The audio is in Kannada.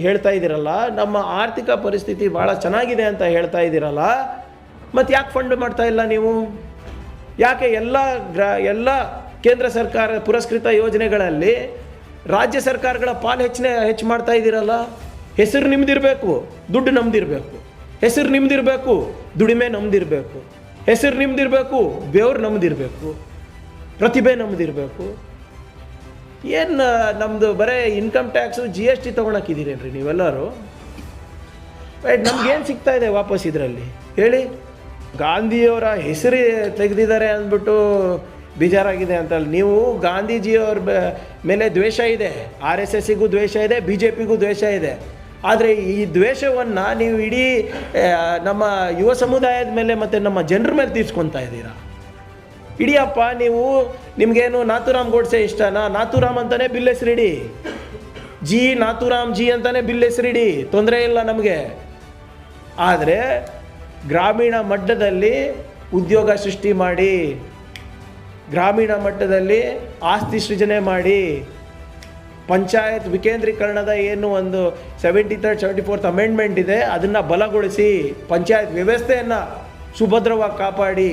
ಹೇಳ್ತಾ ಇದ್ದೀರಲ್ಲ, ನಮ್ಮ ಆರ್ಥಿಕ ಪರಿಸ್ಥಿತಿ ಭಾಳ ಚೆನ್ನಾಗಿದೆ ಅಂತ ಹೇಳ್ತಾ ಇದ್ದೀರಲ್ಲ ಮತ್ತು ಯಾಕೆ ಫಂಡ್ ಮಾಡ್ತಾ ಇಲ್ಲ ನೀವು? ಯಾಕೆ ಎಲ್ಲ ಗ್ರ, ಎಲ್ಲ ಕೇಂದ್ರ ಸರ್ಕಾರ ಪುರಸ್ಕೃತ ಯೋಜನೆಗಳಲ್ಲಿ ರಾಜ್ಯ ಸರ್ಕಾರಗಳ ಪಾಲು ಹೆಚ್ಚಿನ, ಹೆಚ್ಚು ಮಾಡ್ತಾ ಇದ್ದೀರಲ್ಲ? ಹೆಸರು ನಿಮ್ದಿರಬೇಕು, ದುಡ್ಡು ನಮ್ದಿರಬೇಕು. ಹೆಸರು ನಿಮ್ದಿರಬೇಕು, ದುಡಿಮೆ ನಮ್ದಿರಬೇಕು. ಹೆಸರು ನಿಮ್ದಿರಬೇಕು, ಬೆವರು ನಮ್ದಿರಬೇಕು. ಪ್ರತಿಭೆ ನಮ್ದಿರಬೇಕು. ಏನು ನಮ್ಮದು ಬರೀ income tax G S T ತೊಗೊಳಕ್ಕಿದ್ದೀರೇನ್ರಿ ನೀವೆಲ್ಲರೂ? ರೈಟ್ ನಮ್ಗೇನು ಸಿಗ್ತಾ ಇದೆ ವಾಪಸ್ ಇದರಲ್ಲಿ? ಹೇಳಿ. ಗಾಂಧಿಯವರ ಹೆಸರು ತೆಗೆದಿದ್ದಾರೆ ಅಂದ್ಬಿಟ್ಟು ಬೇಜಾರಾಗಿದೆ ಅಂತ ನೀವು ಗಾಂಧೀಜಿಯವ್ರ ಮೇಲೆ ದ್ವೇಷ ಇದೆ. ಆರ್ ಎಸ್ ಎಸ್ಸಿಗೂ ದ್ವೇಷ ಇದೆ, ಬಿ ಜೆ ಪಿಗೂ ದ್ವೇಷ ಇದೆ. ಆದರೆ ಈ ದ್ವೇಷವನ್ನು ನೀವು ಇಡೀ ನಮ್ಮ ಯುವ ಸಮುದಾಯದ ಮೇಲೆ ಮತ್ತು ನಮ್ಮ ಜನರ ಮೇಲೆ ತೀರ್ಸ್ಕೊತಾ ಇದ್ದೀರಾ? ಇಡಿಯಪ್ಪ, ನೀವು ನಿಮಗೇನು ನಾಥುರಾಮ್ ಗೋಡ್ಸೆ ಇಷ್ಟನಾ? ನಾಥುರಾಮ್ ಅಂತಾನೆ ಬಿಲ್ ಹೆಸರಿಡಿ. ಜಿ, ನಾಥುರಾಮ್ ಜಿ ಅಂತಾನೆ ಬಿಲ್ ಹೆಸರಿಡಿ. ತೊಂದರೆ ಇಲ್ಲ ನಮಗೆ. ಆದರೆ ಗ್ರಾಮೀಣ ಮಟ್ಟದಲ್ಲಿ ಉದ್ಯೋಗ ಸೃಷ್ಟಿ ಮಾಡಿ, ಗ್ರಾಮೀಣ ಮಟ್ಟದಲ್ಲಿ ಆಸ್ತಿ ಸೃಜನೆ ಮಾಡಿ, ಪಂಚಾಯತ್ ವಿಕೇಂದ್ರೀಕರಣದ ಏನು ಒಂದು seventy third seventy fourth amendment ಇದೆ, ಅದನ್ನು ಬಲಗೊಳಿಸಿ ಪಂಚಾಯತ್ ವ್ಯವಸ್ಥೆಯನ್ನು ಸುಭದ್ರವಾಗಿ ಕಾಪಾಡಿ